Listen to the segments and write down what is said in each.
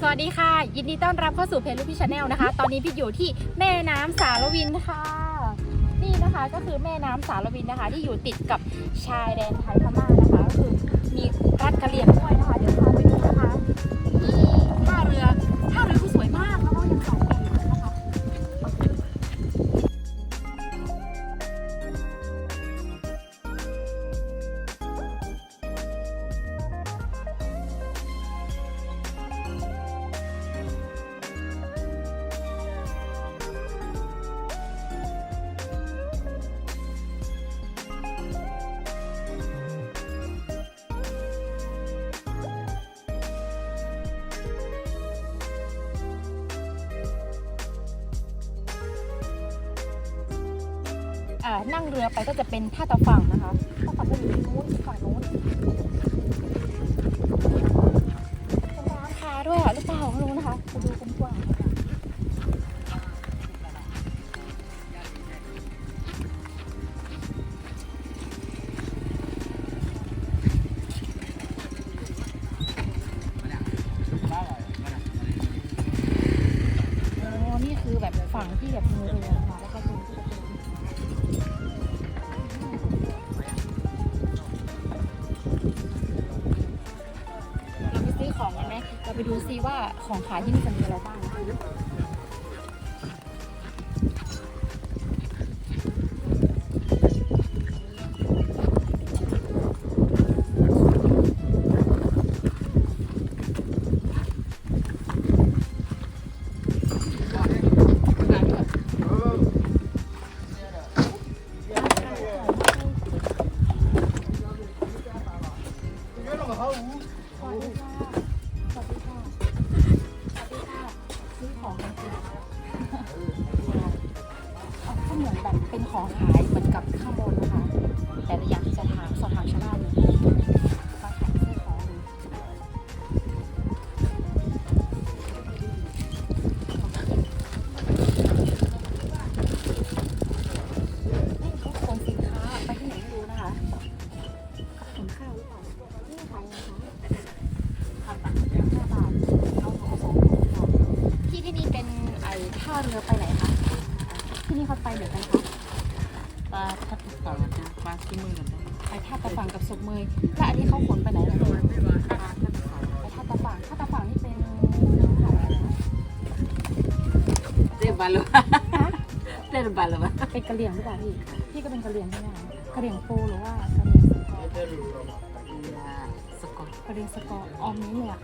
สวัสดีค่ะ ยินดีต้อนรับเข้าสู่เพจลูกพี่ชาแนลนะคะ ตอนนี้พี่อยู่ที่แม่น้ำสารวินค่ะ นี่นะคะก็คือแม่น้ำสารวินนะคะ ที่อยู่ติดกับชายแดนไทยพม่านะคะก็คือมีรัฐกะเหรี่ยงด้วยนะคะเดี๋ยว นั่งเรือไปก็จะเป็นท่าตะฝั่งนะคะท่าตะฝั่งจะอยู่ตรงนู้นฝั่งนู้นนร้านค้าด้วยหรือเปล่าไม่รู้นะคะไปดูกันกว่าฝั่งที่แบบมีเรือนะคะแล้วก็ต ว่าของขายที่นี่จะมีอะไรบ้าง ของขาย นนะปลาขี้มือกันนะไปท่าตะฝั่งกับศพเมยและอันนี้เขาขนไปไหนล่ะปลาทับทิมไปท่าตะฝั่งท่าตะฝั่งนี่เป็นเรื่องของอะไรนะเรียบบาลูเรียบบาลูวะเป็นกะเหรี่ยงหรือเปล่าพี่พี่ก็เป็นกะเหรี่ยงใช่ไหมคะกะเหรี่ยงโปหรือว่ากะเหรี่ยงสกอร์สกอตกะเหรี่ยงสกอร์ออมนี้เนี่ย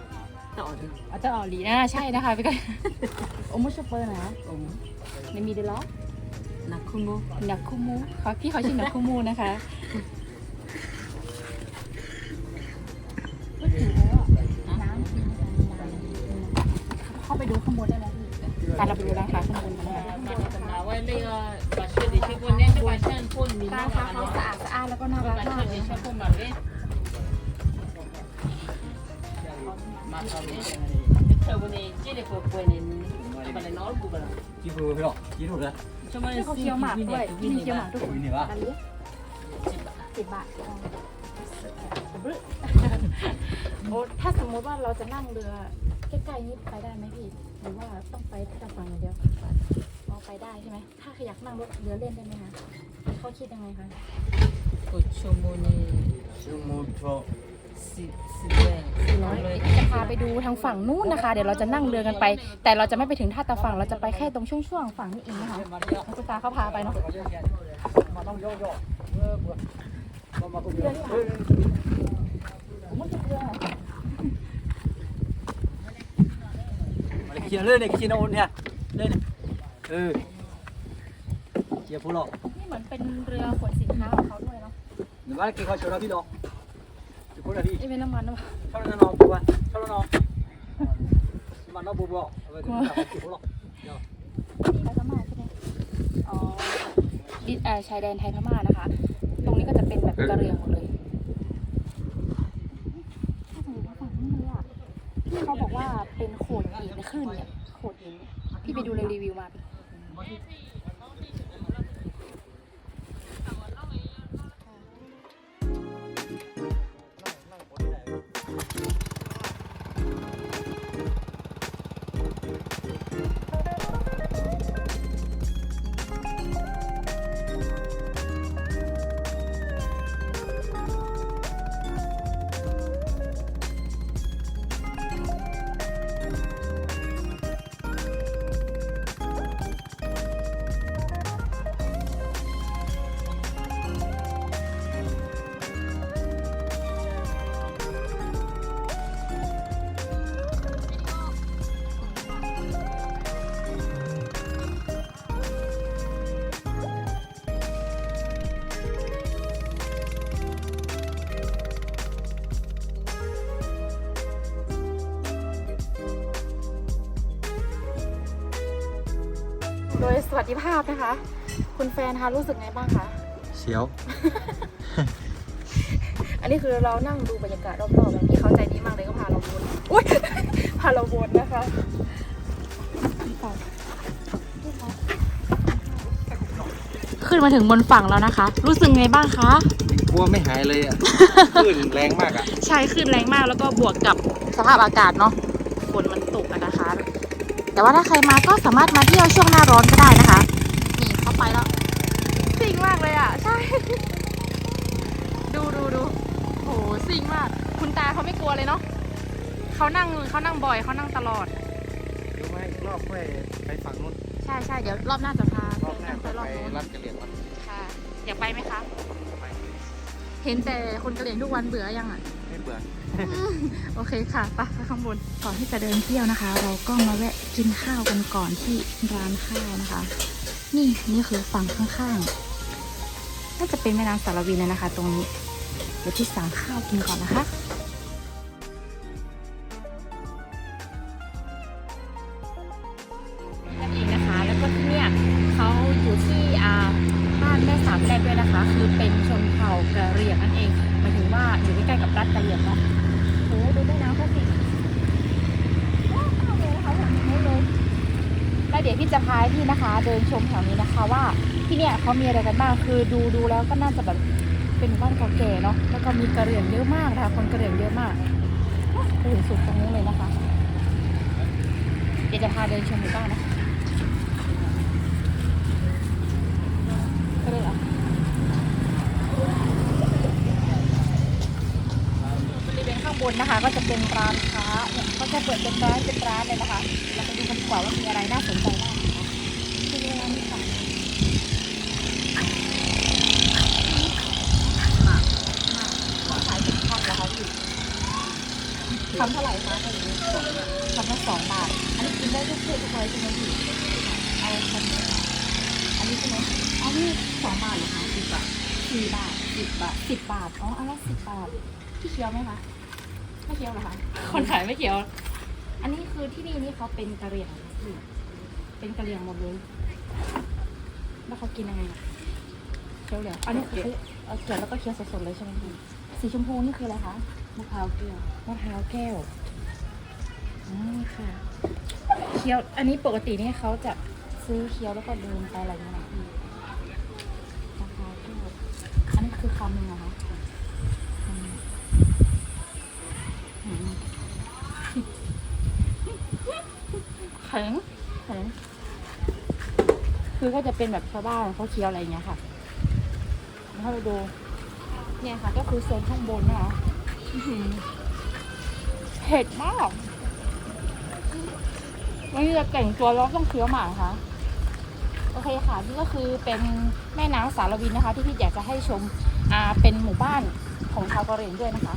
ต่อดิอาจจะออลีนะใช่นะคะพี่ก็โอมุชเปอร์นะโอ้ในมีเดลล็อก นักคุณโมนักคุมูค่ะพี่เขาชื่อนักคุมูนะคะก็ถือแล้วอะน้ำกินเข้าไปดูข้างบนได้ไหมพี่การเราไปดูร้านค้าข้างบนกันนะคะมาไว้เลยปลาเชื่อดิเชื่อคนเนี่ยปลาเชื่อคนมีร้านค้าเขาสะอาดสะอาดแล้วก็น่าปรักลามาเชื่กอเลยดิเชื่อคนมาเลยมาตอนนี้เธอวันนี้เจ๊เด็กป่วยเนี่ยมันเลย จะมาเขาเคี่ยวหมากด้วยมีเคี่ยวหมากด้วยนี่วะสิบบาทโอ้ถ้าสมมติว่าเราจะนั่งเรือใกล้ๆนี้ไปได้ไหมพี่ หรือว่าต้องไปที่ตะฝั่งอย่างเดียวเราไปได้ใช่ไหม ถ้าขยักนั่งรถเรือเล่นได้ไหมคะเขาคิดยังไงคะชั่วโมงนี้ชั่วโมงละสิบสิบเอ็าไปดูทางฝั่งนู้นนะคะ เดี๋ยวเราจะนั่งเรือกันไป แต่เราจะไม่ไปถึงท่าตาฝั่งเราจะไปแค่ตรงช่วงๆฝั่งนี้เองนะคะน้องตุ๊าเขาพาไปเนาะมาเขียนเลยเนี่ยเขีโนนเนี่ยเรื่อยเออเขียนผู้หรอกนี่เหมือนเป็นเรือขนสินค้าของเขาด้วยเนาะหรือว่ากินข้าวเราพี่น้อง กูว่าชาวนาน้องมันน้องบัวบัวเอาไปดูจากจุดผู้หลอกไปพม่าใช่ไหมอ๋อดินเอ่อชายแดนไทยพม่านะคะ ตรงนี้ก็จะเป็นแบบกะเหรี่ยงหมดเลยถ้าสมมติว่าฝั่งนี้เลยอะที่เขาบอกว่าเป็นโขดหินขึ้นเนี่ยโขดหินพี่ไปดูในรีวิวมา โดยสวัสดิภาพนะคะ คุณแฟนคะรู้สึกไงบ้างคะ เสียว อันนี้คือเรานั่งดูบรรยากาศรอบๆแบบนี้เขาใจดีมากเลยก็พาเราวนอุ้ย พาเราวนนะคะขึ้นมาถึงบนฝั่งแล้วนะคะ รู้สึกไงบ้างคะ กลัวไม่หายเลยอะคลื่นแรงมากอะ ใช่ขึ้นแรงมากแล้วก็บวกกับสภาพอากาศเนาะฝนมันตกอะนะคะ แต่ว่าถ้าใครมาก็สามารถมาเที่ยวช่วงหน้าร้อนก็ได้นะคะ นี่เข้าไปแล้วซิ่งมากเลยอะ ใช่ ดูดูดูโหซิ่งมาก คุณตาเขาไม่กลัวเลยเนาะเขานั่งเขานั่งบ่อยเขานั่งตลอดเดี๋ยวมาอีกรอบค่อยไปฝั่งนู้นใช่ใช่เดี๋ยวรอบหน้าจะพารอบหน้าไปก็รอบไปนู้นรัดกระเหลี่ยงวัดค่ะ อยากไปไหมคะไปเห็นแต่คนกระเหรี่ยงทุกวันเบื่อยังอะไม่เบื่อ โอเคค่ะไปไปข้างบน ก่อนที่จะเดินเที่ยวนะคะ เราก็มาแวะกินข้าวกันก่อนที่ร้านข้าวนะคะ นี่นี่คือฝั่งข้างๆ น่าจะเป็นแม่น้ำสารวินเลยนะคะ ตรงนี้ เดี๋ยวที่สั่งข้าวกินก่อนนะคะ จะพาพี่นะคะ เดินชมแถวนี้นะคะ ว่าที่เนี่ยเขามีอะไรกันบ้างคือดูดูแล้วก็น่าจะแบบเป็นบ้านเก่าแก่เนาะแล้วก็มีกระเหรี่ยงเยอะมากนะคะคนกระเหรี่ยงเยอะมากไปถึงสุดตรงนี้เลยนะคะ เดี๋ยวจะพาเดินชมหมู่บ้านนะคะก็เลยเหรบริเวณข้างบนนะคะ ก็จะเป็นร้านค้าเนี่ยก็จะเปิดเป็นร้านเป็นร้านเลยนะคะเราไปดูกันดีกว่าว่ามีอะไรน่าสนใจบ้างนะคะที่นี่ร้านนี้ค่ะหมากหมากเขาขายเป็นคำเหรอคะพี่ คำเท่าไหร่คะคำละสองบาท อันนี้กินได้ทุกเพศทุกวัยใช่ไหมพี่เอาคำนี้อันนี้ใช่ไหมอันนี้สองบาทเหรอคะสิบบาทสี่บาทสิบบาทสิบบาท อ๋อ อันละสิบบาท พี่เคี้ยวไหมคะ ไม่เคี้ยวเหรอคะ คนขายไม่เคี้ยว อันนี้คือที่นี่นี่เขาเป็นกะเหรี่ยงเป็นกะเหรี่ยงหมดเลยแล้วเขากินยังไงอะเคี้ยวเหลืองอันนี้คือเอาเกลือแล้วก็เคี้ยวสดๆเลยใช่ไหมพี่สีชมพูนี่คืออะไรคะ มะพร้าวเกลือมะพร้าวแก้วอืมค่ะ เคี้ยว อันนี้ปกตินี่เขาจะซื้อเคี้ยวแล้วก็เดินไปอะไรอย่างเงี้ยนะพี่มะพร้าวแก้วอันนี้คือคำหนึ่งเหรอคะอืมอืมแข็งแข็งคือก็จะเป็นแบบชาวบ้านเขาเคี้ยวอะไรอย่างเงี้ยค่ะแล้วถ้าเราดู เนี่ยค่ะ ก็คือโซนข้างบนนะคะอื้อหือ เผ็ดมาก วันนี้จะแต่งตัวแล้วต้องเคี้ยวหมากนะคะโอเคค่ะ นี่ก็คือเป็นแม่น้ำสารวินนะคะ ที่พี่อยากจะให้ชม อ่า เป็นหมู่บ้านของชาวกะเหรี่ยงด้วยนะคะ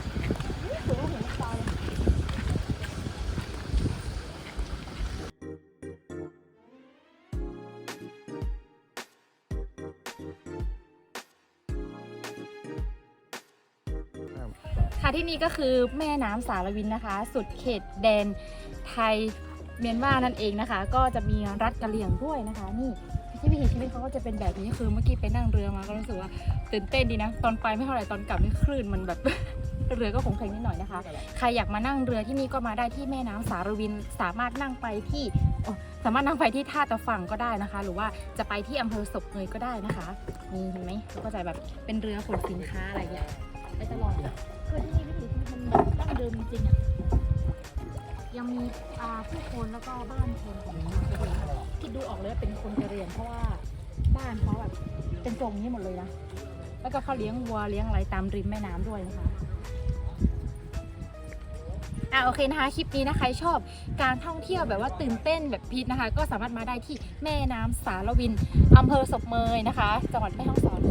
ค่ะที่นี่ก็คือแม่น้ำสารวินนะคะ สุดเขตแดนไทยเมียนมานั่นเองนะคะ ก็จะมีรัฐกะเหรี่ยงด้วยนะคะ นี่ที่วิถีชีวิตเขาก็จะเป็นแบบนี้คือเมื่อกี้ไปนั่งเรือมาก็รู้สึกว่าตื่นเต้นดีนะ ตอนไปไม่เท่าไหร่ตอนกลับนี่คลื่นมันแบบ เรือก็คงเพลงนิดหน่อยนะคะ ใครอยากมานั่งเรือที่นี่ก็มาได้ที่แม่น้ำสารวินสามารถนั่งไปที่สามารถนั่งไปที่ท่าตะฝั่งก็ได้นะคะ หรือว่าจะไปที่อำเภอศพเงยก็ได้นะคะนี่เห็นไหมเขาก็จะแบบเป็นเรือขนสินค้าอะไรอย่างเงี้ย ไปตลอดคือที่นี่วิถีชีวิตมันดั้งเดิมจริงๆอะยังมีอ่าผู้คนแล้วก็บ้านคนของชาวกะเหรี่ยงคิดดูออกเลยว่าเป็นคนกะเหรี่ยงเพราะว่าบ้านเขาแบบเป็นทรงนี้หมดเลยนะแล้วก็เขาเลี้ยงวัวเลี้ยงอะไรตามริมแม่น้ำด้วยนะคะ อะโอเคนะคะ คลิปนี้นะคะใครชอบการท่องเที่ยวแบบว่าตื่นเต้นแบบพีทนะคะ ก็สามารถมาได้ที่แม่น้ำสารวินอำเภอศพเมยนะคะ จังหวัดแม่ฮ่องสอน